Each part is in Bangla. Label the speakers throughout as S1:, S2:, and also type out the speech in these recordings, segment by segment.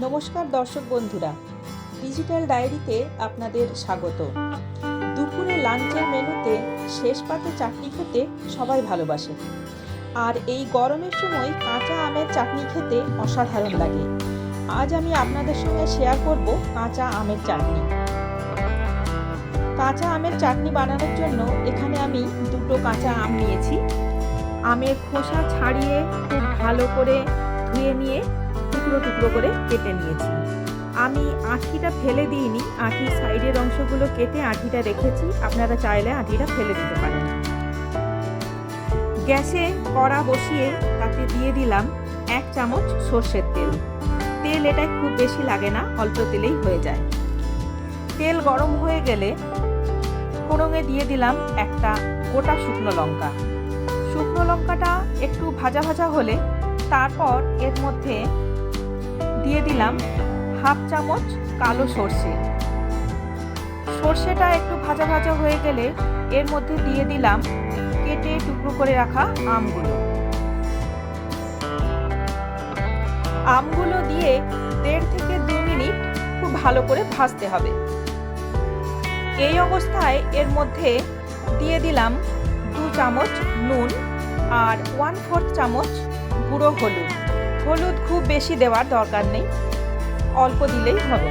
S1: নমস্কার দর্শক বন্ধুরা ডিজিটাল ডায়েরিতে আপনাদের স্বাগত। দুপুরে লাঞ্চের মেনুতে শেষ পাতে চাটনি খেতে সবাই ভালোবাসে। আর এই গরমের সময় কাঁচা আমের চাটনি খেতে অসাধারণ লাগে। আজ আমি আপনাদের সঙ্গে শেয়ার করব কাঁচা আমের চাটনি। কাঁচা আমের চাটনি বানানোর জন্য এখানে আমি দুটো কাঁচা আম নিয়েছি। আমের খোসা ছাড়িয়ে খুব ভালো করে ধুয়ে নিয়ে টুকরো টুকরো করে কেটে নিয়েছি। আমি আঁঠিটা ফেলে দিইনি আঁঠির সাইডের অংশগুলো কেটে আঁঠিটা রেখেছি। আপনারা চাইলে আঁঠিটা ফেলে দিতে পারেন। গ্যাসে কড়া বসিয়ে তাতে দিয়ে দিলাম এক চামচ সর্ষের তেল। তেল এটা খুব বেশি লাগে না, অল্প তেলেই হয়ে যায়। তেল গরম হয়ে গেলে ফোড়ঙে দিয়ে দিলাম একটা গোটা শুকনো লঙ্কা। শুকনো লঙ্কাটা একটু ভাজা ভাজা হলে তারপর এর মধ্যে দিয়ে দিলাম হাফ চামচ কালো সর্ষে। সর্ষেটা একটু ভাজা ভাজা হয়ে গেলে এর মধ্যে দিয়ে দিলাম কেটে টুকরো করে রাখা আমগুলো। আমগুলো দিয়ে দেড় থেকে দু মিনিট খুব ভালো করে ভাজতে হবে। এই অবস্থায় এর মধ্যে দিয়ে দিলাম দু চামচ নুন আর ওয়ান ফোর্থ চামচ গুঁড়ো হলুদ। হলুদ খুব বেশি দেওয়ার দরকার নেই। অল্প দিলেই হবে।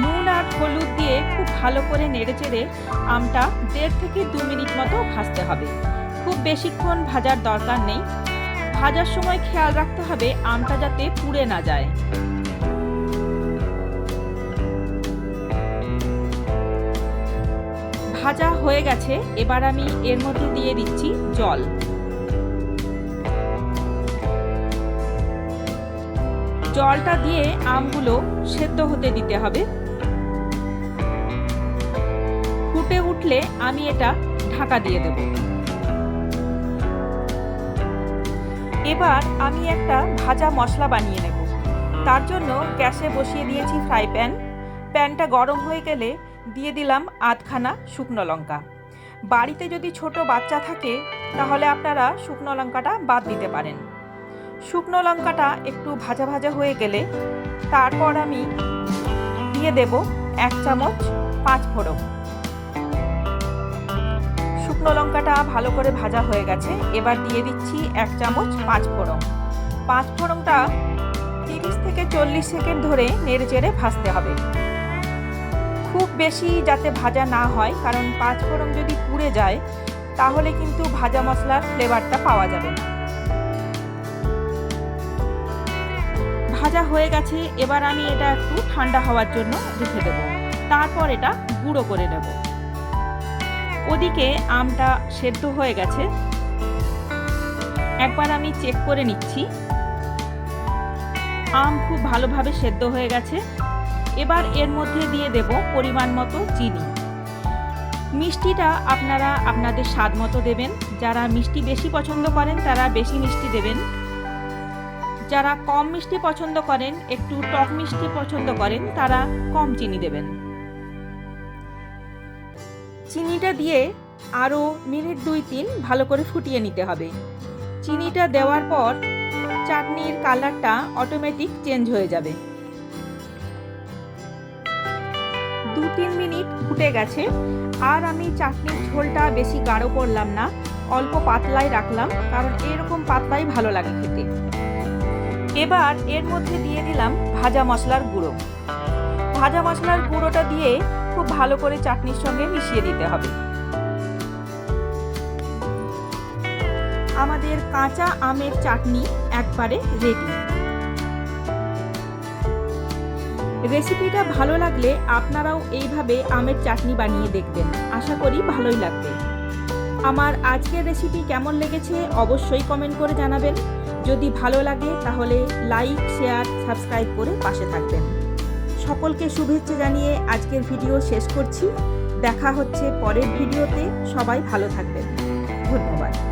S1: নুন আর হলুদ দিয়ে খুব ভালো করে নেড়ে চেড়ে আমটা দেড় থেকে দু মিনিট মতো ভাজতে হবে। খুব বেশিক্ষণ ভাজার দরকার নেই। ভাজার সময় খেয়াল রাখতে হবে আমটা যাতে পুড়ে না যায়। ভাজা হয়ে গেছে, এবার আমি এর মধ্যে দিয়ে দিচ্ছি জল। জলটা দিয়ে আমগুলো সেদ্ধ হতে দিতে হবে। ফুটে উঠলে আমি এটা ঢাকা দিয়ে দেব। এবার আমি একটা ভাজা মশলা বানিয়ে নেব। তার জন্য গ্যাসে বসিয়ে দিয়েছি ফ্রাই প্যান। প্যানটা গরম হয়ে গেলে দিয়ে দিলাম আধখানা শুকনো লঙ্কা। বাড়িতে যদি ছোট বাচ্চা থাকে, তাহলে আপনারা শুকনো লঙ্কাটা বাদ দিতে পারেন। শুকনো লঙ্কাটা একটু ভাজা ভাজা হয়ে গেলে তারপর আমি দিয়ে দেব এক চামচ পাঁচ ফোড়ন। শুকনো লঙ্কাটা ভালো করে ভাজা হয়ে গেছে, এবার দিয়ে দিচ্ছি এক চামচ পাঁচ ফোড়ন। পাঁচ ফোড়নটা তিরিশ থেকে চল্লিশ সেকেন্ড ধরে নেড়ে চেড়ে ভাজতে হবে। খুব বেশি যাতে ভাজা না হয়, কারণ পাঁচ ফোড়ন যদি পুড়ে যায়, তাহলে কিন্তু ভাজা মশলার ফ্লেভারটা পাওয়া যাবে না। ভাজা হয়ে গেছে, এবার আমি এটা একটু ঠান্ডা হওয়ার জন্য রেখে দেব। তারপর এটা গুঁড়ো করে নেব। ওদিকে আমটা সেদ্ধ হয়ে গেছে। একবার আমি চেক করে নিচ্ছি। আম খুব ভালোভাবে সেদ্ধ হয়ে গেছে। এবার এর মধ্যে দিয়ে দেব পরিমাণ মতো চিনি। মিষ্টিটা আপনারা আপনাদের স্বাদ মতো দেবেন। যারা মিষ্টি বেশি পছন্দ করেন, তারা বেশি মিষ্টি দেবেন। যারা কম মিষ্টি পছন্দ করেন, একটু টক মিষ্টি পছন্দ করেন, তারা কম চিনি দেবেন। চিনিটা দিয়ে আরও মিনিট দুই তিন ভালো করে ফুটিয়ে নিতে হবে। চিনিটা দেওয়ার পর চাটনির কালারটা অটোমেটিক চেঞ্জ হয়ে যাবে। দু তিন মিনিট ফুটে গেছে। আর আমি চাটনির ঝোলটা বেশি গাঢ় করলাম না, অল্প পাতলাই রাখলাম, কারণ এরকম পাতলাই ভালো লাগে খেতে। এবার এর মধ্যে দিয়ে দিলাম ভাজা মশলার গুঁড়ো। ভাজা মশলার গুঁড়োটা দিয়ে খুব ভালো করে চাটনির সঙ্গে মিশিয়ে দিতে হবে। আমাদের কাঁচা আমের চাটনি একবারে রেডি রেসিপিটা ভালো লাগলে আপনারাও এইভাবে আমের চাটনি বানিয়ে দেখবেন। আশা করি ভালোই লাগবে। আমার আজকের রেসিপি কেমন লেগেছে অবশ্যই কমেন্ট করে জানাবেন। যদি ভালো লাগে তাহলে লাইক শেয়ার সাবস্ক্রাইব করে পাশে থাকবেন। সকলকে শুভেচ্ছা জানিয়ে আজকের ভিডিও শেষ করছি। দেখা হচ্ছে পরের ভিডিওতে সবাই ভালো থাকবেন। ধন্যবাদ।